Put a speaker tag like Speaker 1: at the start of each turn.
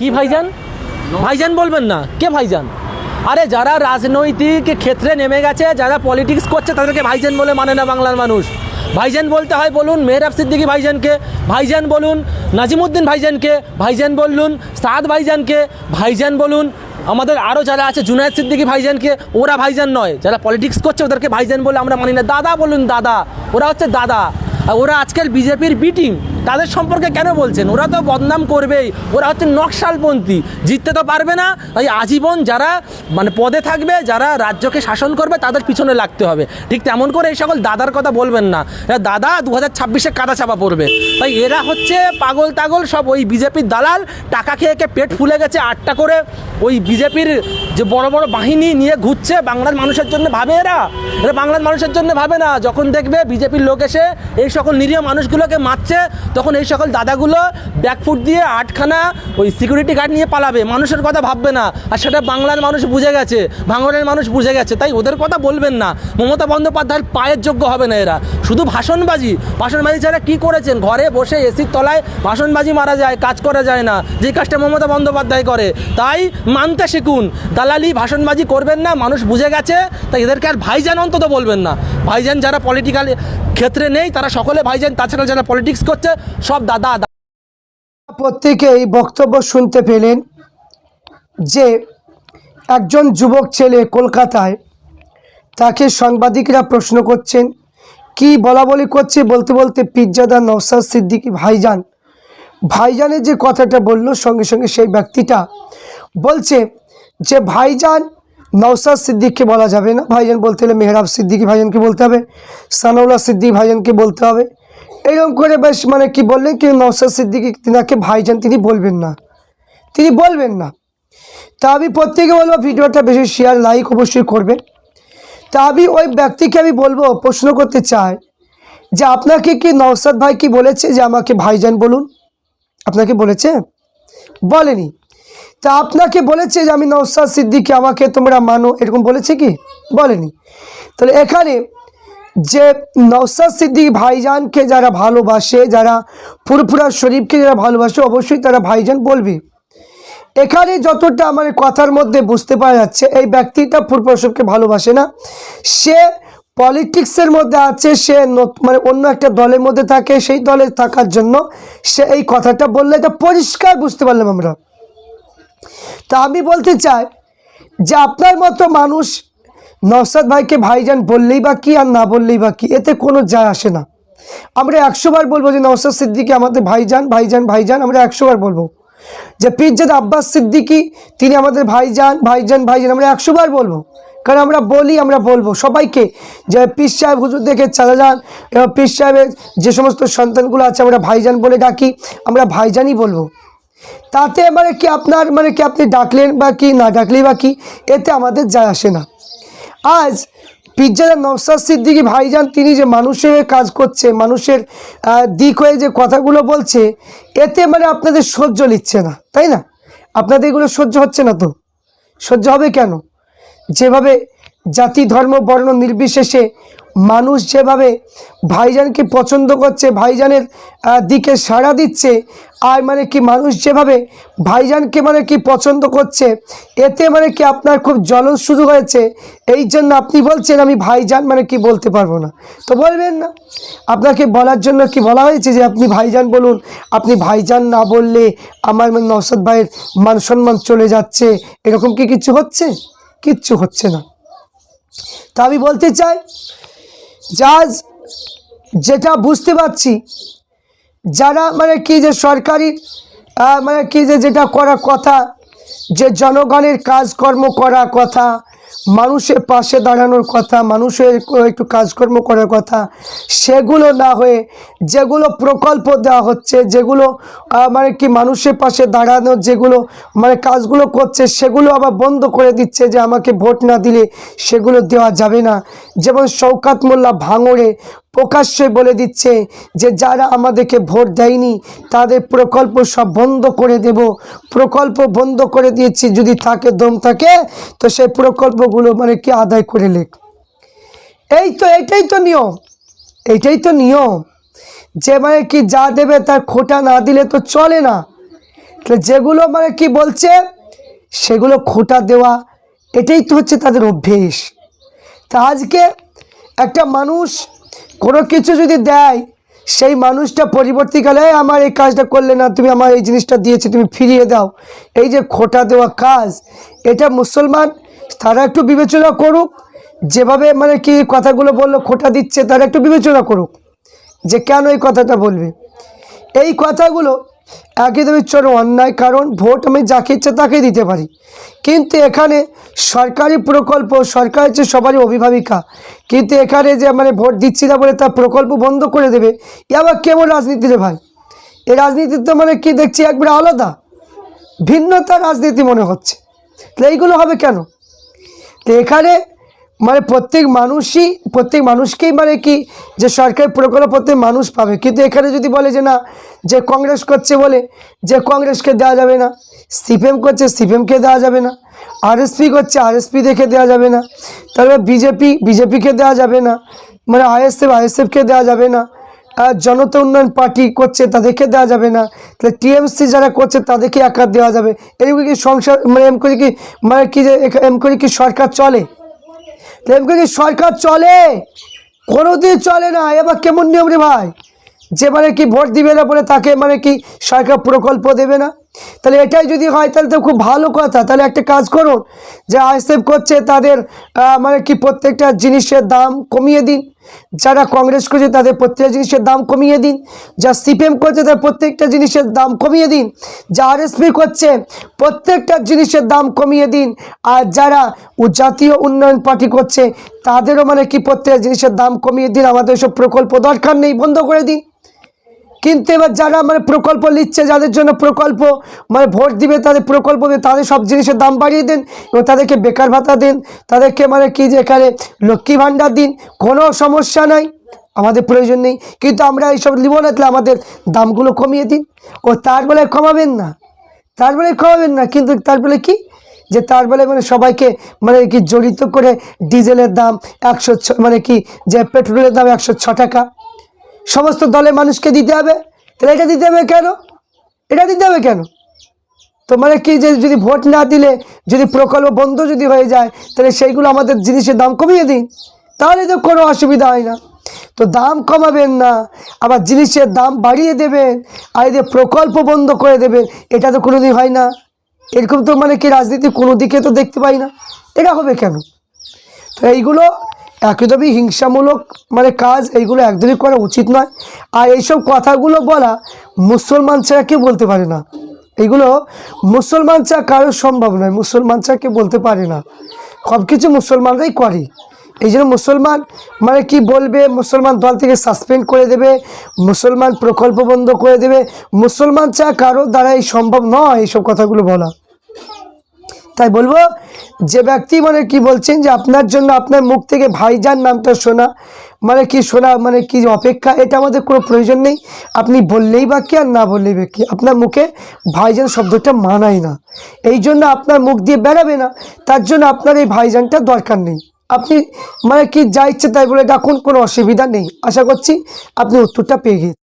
Speaker 1: কি ভাইজান? ভাইজান বলবেন না। কে ভাইজান? আরে যারা রাজনৈতিক ক্ষেত্রে নেমে গেছে, যারা পলিটিক্স করছে, তাদেরকে ভাইজান বলে মানে না বাংলার মানুষ। ভাইজান বলতে হয়, বলুন, মেহরাব সিদ্দিকি ভাইজানকে, ভাইজান বলুন, নাজিমুদ্দিন ভাইজানকে, ভাইজান বলুন, সাদ ভাইজানকে, ভাইজান বলুন, আমাদের আরও যারা আছে, জুনায়দ সিদ্দিকি ভাইজানকে, ওরা ভাইজান নয়। যারা পলিটিক্স করছে, ওদেরকে ভাইজান বলে আমরা মানি না। দাদা বলুন, দাদা। ওরা হচ্ছে দাদা। আর ওরা আজকাল বিজেপির বি টিম তাদের সম্পর্কে কেন বলছেন? ওরা তো বদনাম করবেই। ওরা হচ্ছে নকশালপন্থী। জিততে তো পারবে না। তাই আজীবন যারা মানে পদে থাকবে, যারা রাজ্যকে শাসন করবে, তাদের পিছনে লাগতে হবে। ঠিক তেমন করে এই সকল দাদার কথা বলবেন না। দাদা দু হাজার ছাব্বিশে কাদা চাপা পড়বে। তাই এরা হচ্ছে পাগল তাগল সব ওই বিজেপির দালাল। টাকা খেয়ে খেয়ে পেট ফুলে গেছে। আটটা করে ওই বিজেপির যে বড় বড় বাহিনী নিয়ে ঘুরছে, বাংলার মানুষের জন্য ভাবে এরা? এরা বাংলার মানুষের জন্য ভাবে না। যখন দেখবে বিজেপির লোক এসে এই সকল নিরীহ মানুষগুলোকে মারছে তখন এই সকল দাদাগুলো ব্যাকফুট দিয়ে আটখানা ওই সিকিউরিটি গার্ড নিয়ে পালাবে। মানুষের কথা ভাববে না। আর সেটা বাংলার মানুষ বুঝে গেছে। ভাঙনের মানুষ বুঝে গেছে। তাই ওদের কথা বলবেন না। মমতা বন্দ্যোপাধ্যায়ের পায়ের যোগ্য হবে না এরা। শুধু ভাষণবাজি। ভাষণবাজি ছাড়া কী করেছেন? ঘরে বসে এসির তলায় ভাষণবাজি মারা যায়, কাজ করা যায় না। যে কাজটা মমতা বন্দ্যোপাধ্যায় করে, তাই মানতে শিখুন। দালালি, ভাষণবাজি করবেন না। মানুষ বুঝে গেছে। তাই এদেরকে আর ভাইজান অন্তত বলবেন না। ভাইজান যারা পলিটিক্যাল ক্ষেত্রে নেই, তারা সকলে ভাইজান, তাছাড়া যারা পলিটিক্স করছে, সব দাদা
Speaker 2: প্রত্যেকেই বক্তব্য শুনতে পেলেন যে একজন যুবক ছেলে কলকাতায় তাকে সাংবাদিকরা প্রশ্ন করছেন, কি বলা বলি করছে বলতে বলতে পিজ্জাদা নওসাদ সিদ্দিকি ভাইজান। ভাইজানের যে কথাটা বলল, সঙ্গে সঙ্গে সেই ব্যক্তিটা বলছে যে, ভাইজান নওসাদ সিদ্দিককে বলা যাবে না। ভাইজান বলতে হলে মেহরাব সিদ্দিকি ভাইজানকে বলতে হবে সানাউল্লাহ সিদ্দিক ভাইজানকে বলতে হবে। এরকম করে বেশ মানে কি বললেন কি, নওসাদ সিদ্দিকি তিনাকে ভাইজান তিনি বলবেন না। তিনি বলবেন না। তা আমি প্রত্যেকে বলব, ভিডিওটা বেশি শেয়ার লাইক অবশ্যই করবেন। তা আমি ওই ব্যক্তিকে আমি বলব, প্রশ্ন করতে চাই যে আপনাকে কি নওসাদ ভাই কি বলেছে যে আমাকে ভাইজান বলুন? আপনাকে বলেছে? বলেনি। তা আপনাকে বলেছে যে আমি নওসাদ সিদ্দিকি, আমাকে তোমরা মানো, এরকম বলেছে কি? বলেনি। তাহলে এখানে যে নওসাদ সিদ্দিক ভাইজানকে যারা ভালোবাসে, যারা ফুরফুরা শরীফকে যারা ভালোবাসে, অবশ্যই তারা ভাইজান বলবে। এখানে যতটা আমার কথার মধ্যে বুঝতে পারা যাচ্ছে, এই ব্যক্তিটা ফুরফুরাশরীফকে ভালোবাসে না। সে পলিটিক্সের মধ্যে আছে, সে মানে অন্য একটা দলের মধ্যে থাকে, সেই দলে থাকার জন্য সে এই কথাটা বললে এটা পরিষ্কার বুঝতে পারলাম আমরা। তা আমি বলতে চাই যে আপনার মতো মানুষ নওসাদ ভাইকে ভাইজান বললেই বা কি আর না বললেই বা কি? এতে কোনো যায় আসে না। আমরা একশোবার বলব যে নওসাদ সিদ্দিকি আমাদের ভাইজান ভাইজান ভাইজান, আমরা একশোবার বলব। যে পিরজাদ আব্বাস সিদ্দিকি, তিনি আমাদের ভাইজান ভাইজান ভাইজান, আমরা একশোবার বলব। কারণ আমরা বলি, আমরা বলব। সবাইকে যে পীর সাহেব হুজুর দেখে চালা যান এবং পীর সাহেবের যে সমস্ত সন্তানগুলো আছে, আমরা ভাইজান বলে ডাকি, আমরা ভাইজানই বলব। তাতে মানে কি আপনার মানে কি আপনি ডাকলেন বা কি না ডাকলেই বা কি, এতে আমাদের যায় আসে না। আজ পিজ্জার নওসাদ সিদ্দিকি ভাইজান তিনি যে মানুষের কাজ করছে, মানুষের দিক হয়ে যে কথাগুলো বলছে, এতে মানে আপনাদের সহ্য নিচ্ছে না, তাই না? আপনাদের এগুলো সহ্য হচ্ছে না তো? সহ্য হবে কেন? যেভাবে জাতি, ধর্ম, বর্ণ নির্বিশেষে মানুষ যেভাবে ভাইজানকে পছন্দ করছে, ভাইজানের দিকে সাড়া দিচ্ছে, আর মানে কি মানুষ যেভাবে ভাইজানকে মানে কি পছন্দ করছে, এতে মানে কি আপনার খুব জ্বলন শুরু হয়েছে, এই জন্য আপনি বলছেন আমি ভাইজান মানে কি বলতে পারব না। তো বলবেন না। আপনাকে বলার জন্য কি বলা হয়েছে যে আপনি ভাইজান বলুন, আপনি ভাইজান না বললে আমার মানে নওসাদ ভাইয়ের মান সম্মান চলে যাচ্ছে, এরকম কি কিছু হচ্ছে? কিচ্ছু হচ্ছে না। তা আমি বলতে চাই জাজ যেটা বুঝতে পারছি, যারা মানে কি যে সরকারি মানে কি যে যেটা করা কথা, যে জনগণের কাজকর্ম করা কথা মানুষের পাশে দাঁড়ানোর কথা, মানুষের একটু কাজকর্ম করার কথা, সেগুলো না হয়ে যেগুলো প্রকল্প দেওয়া হচ্ছে, যেগুলো মানে কি মানুষের পাশে দাঁড়ানোর যেগুলো মানে কাজগুলো করছে, সেগুলো আবার বন্ধ করে দিচ্ছে যে আমাকে ভোট না দিলে সেগুলো দেওয়া যাবে না। যেমন শওকাত মোল্লা ভাঙড়ে প্রকাশ্যে বলে দিচ্ছে যে যারা আমাদেরকে ভোট দেয়নি, তাদের প্রকল্প সব বন্ধ করে দেব। প্রকল্প বন্ধ করে দিয়েছি, যদি থাকে, দম থাকে, তো সেই প্রকল্পগুলো মানে কি আদায় করে লেখ। এই তো, এটাই তো নিয়ম। এইটাই তো নিয়ম। যে মানে কি যা দেবে তার খোটা না দিলে তো চলে না। যেগুলো মানে কি বলছে, সেগুলো খোটা দেওয়া, এটাই তো হচ্ছে তাদের অভ্যেস। তা আজকে একটা মানুষ কোনো কিছু যদি দেয়, সেই মানুষটা পরিবর্তীকালে আমার এই কাজটা করলে না, তুমি আমার এই জিনিসটা দিয়েছে, তুমি ফিরিয়ে দাও। এই যে খোটা দেওয়া কাজ, এটা মুসলমান তারা একটু বিবেচনা করুক, যেভাবে মানে কি কথাগুলো বলল, খোটা দিচ্ছে, তারা একটু বিবেচনা করুক যে কেন এই কথাটা বলবে। এই কথাগুলো একদমই চরম অন্যায়, কারণ ভোট আমি যাকে ইচ্ছে তাকে দিতে পারি। কিন্তু এখানে সরকারি প্রকল্প, সরকার হচ্ছে সবারই অভিভাবিকা। কিন্তু এখানে যে মানে ভোট দিচ্ছি না বলে তার প্রকল্প বন্ধ করে দেবে, এ আবার কেমন রাজনীতি রে ভাই? এই রাজনীতি তো মানে কি দেখছি একবারে আলাদা, ভিন্নতা রাজনীতি মনে হচ্ছে। তাহলে এইগুলো হবে কেন? তো এখানে মানে প্রত্যেক মানুষই, প্রত্যেক মানুষকেই মানে কি যে সরকারি প্রকল্প প্রত্যেক মানুষ পাবে। কিন্তু এখানে যদি বলে যে না, যে কংগ্রেস করছে বলে, যে কংগ্রেসকে দেওয়া যাবে না, সিপিএম করছে, সিপিএমকে দেওয়া যাবে না আরএসপি করছে আরএসপি দেখে দেওয়া যাবে না তারপরে বিজেপি বিজেপিকে দেওয়া যাবে না মানে আইএসএফ আইএসএফকে দেওয়া যাবে না জনতা উন্নয়ন পার্টি করছে তাদেরকে দেওয়া যাবে না। তাহলে টিএমসি যারা করছে তাদেরকে আকার দেওয়া যাবে। এরকম কি সংসার মানে এম করে কি মানে কি যে এম করে কি সরকার চলে? এম করে কি সরকার চলে? কোনোদিন চলে না। এবার কেমন নিয়ম রে ভাই? যে মানে কি ভোট দিবে না বলে তাকে মানে কি সরকার প্রকল্প দেবে না? তাহলে এটাই যদি হয়, তাহলে তো খুব ভালো কথা। তাহলে একটা কাজ করুন যে আইএসএফ করছে, তাদের মানে কি প্রত্যেকটা জিনিসের দাম কমিয়ে দিন। যারা কংগ্রেস করছে, তাদের প্রত্যেকটা জিনিসের দাম কমিয়ে দিন। যা সিপিএম করছে, তাদের প্রত্যেকটা জিনিসের দাম কমিয়ে দিন। যা আরএসপি করছে, প্রত্যেকটা জিনিসের দাম কমিয়ে দিন। আর যারা জাতীয় উন্নয়ন পার্টি করছে, তাদেরও মানে কি প্রত্যেকটা জিনিসের দাম কমিয়ে দিন। আমাদের সব প্রকল্প দরকার নেই, বন্ধ করে দিন। কিন্তু এবার যারা মানে প্রকল্প নিচ্ছে, যাদের জন্য প্রকল্প মানে ভোট দিবে, তাদের প্রকল্প দেবে তাদের সব জিনিসের দাম বাড়িয়ে দেন এবং তাদেরকে বেকার ভাতা দিন। তাদেরকে মানে কি যে এখানে লক্ষ্মী ভাণ্ডার দিন, কোনো সমস্যা নাই, আমাদের প্রয়োজন নেই। কিন্তু আমরা এইসব নিব না, তাহলে আমাদের দামগুলো কমিয়ে দিন। ও তার বেলায় কমাবেন না, তার বেলায় কমাবেন না, কিন্তু তার বেলায় কি? যে তার বেলায় মানে সবাইকে মানে কি জড়িত করে ডিজেলের দাম একশো মানে কি যে পেট্রোলের দাম একশো টাকা। সমস্ত দলের মানুষকে দিতে হবে। তাহলে এটা দিতে হবে কেন? এটা দিতে হবে কেন? তো মানে কি যে যদি ভোট না দিলে, যদি প্রকল্প বন্ধ যদি হয়ে যায়, তাহলে সেইগুলো আমাদের জিনিসের দাম কমিয়ে দিন। তাহলে তো কোনো অসুবিধা হয় না। তো দাম কমাবেন না, আবার জিনিসের দাম বাড়িয়ে দেবেন, আর যে প্রকল্প বন্ধ করে দেবেন, এটা তো কোনো দিন হয় না। এরকম তো মানে কি রাজনীতি কোনো দিকে তো দেখতে পাই না। এটা হবে কেন? তো এইগুলো একদমই হিংসামূলক মানে কাজ, এইগুলো একদমই করা উচিত নয়। আর এইসব কথাগুলো বলা মুসলমান ছাড়া কেউ বলতে পারে না। এগুলো মুসলমান ছাড়া কারোর সম্ভব নয়, মুসলমান ছাড়া কেউ বলতে পারে না। সব কিছু মুসলমানরাই করে। এই জন্য মুসলমান মানে কি বলবে? মুসলমান দল থেকে সাসপেন্ড করে দেবে, মুসলমান প্রকল্প বন্ধ করে দেবে। মুসলমান চা কারোর দ্বারা এই সম্ভব নয় এইসব কথাগুলো বলা। তাই বলব, যে ব্যক্তি মানে কি বলছেন যে আপনার জন্য আপনার মুখ থেকে ভাইজান নামটা শোনা মানে কি শোনা মানে কি অপেক্ষা, এটা আমাদের কোনো প্রয়োজন নেই। আপনি বললেই বা কি আর না বললেই বা কি, আপনার মুখে ভাইজান শব্দটা মানায় না। এই জন্য আপনার মুখ দিয়ে বেরাবে না, তার জন্য আপনার এই ভাইজানটা দরকার নেই। আপনি মানে কি যা ইচ্ছে তাই বলে ডাকুন, কোনো অসুবিধা নেই। আশা করছি আপনি উত্তরটা পেয়ে গিয়েছেন।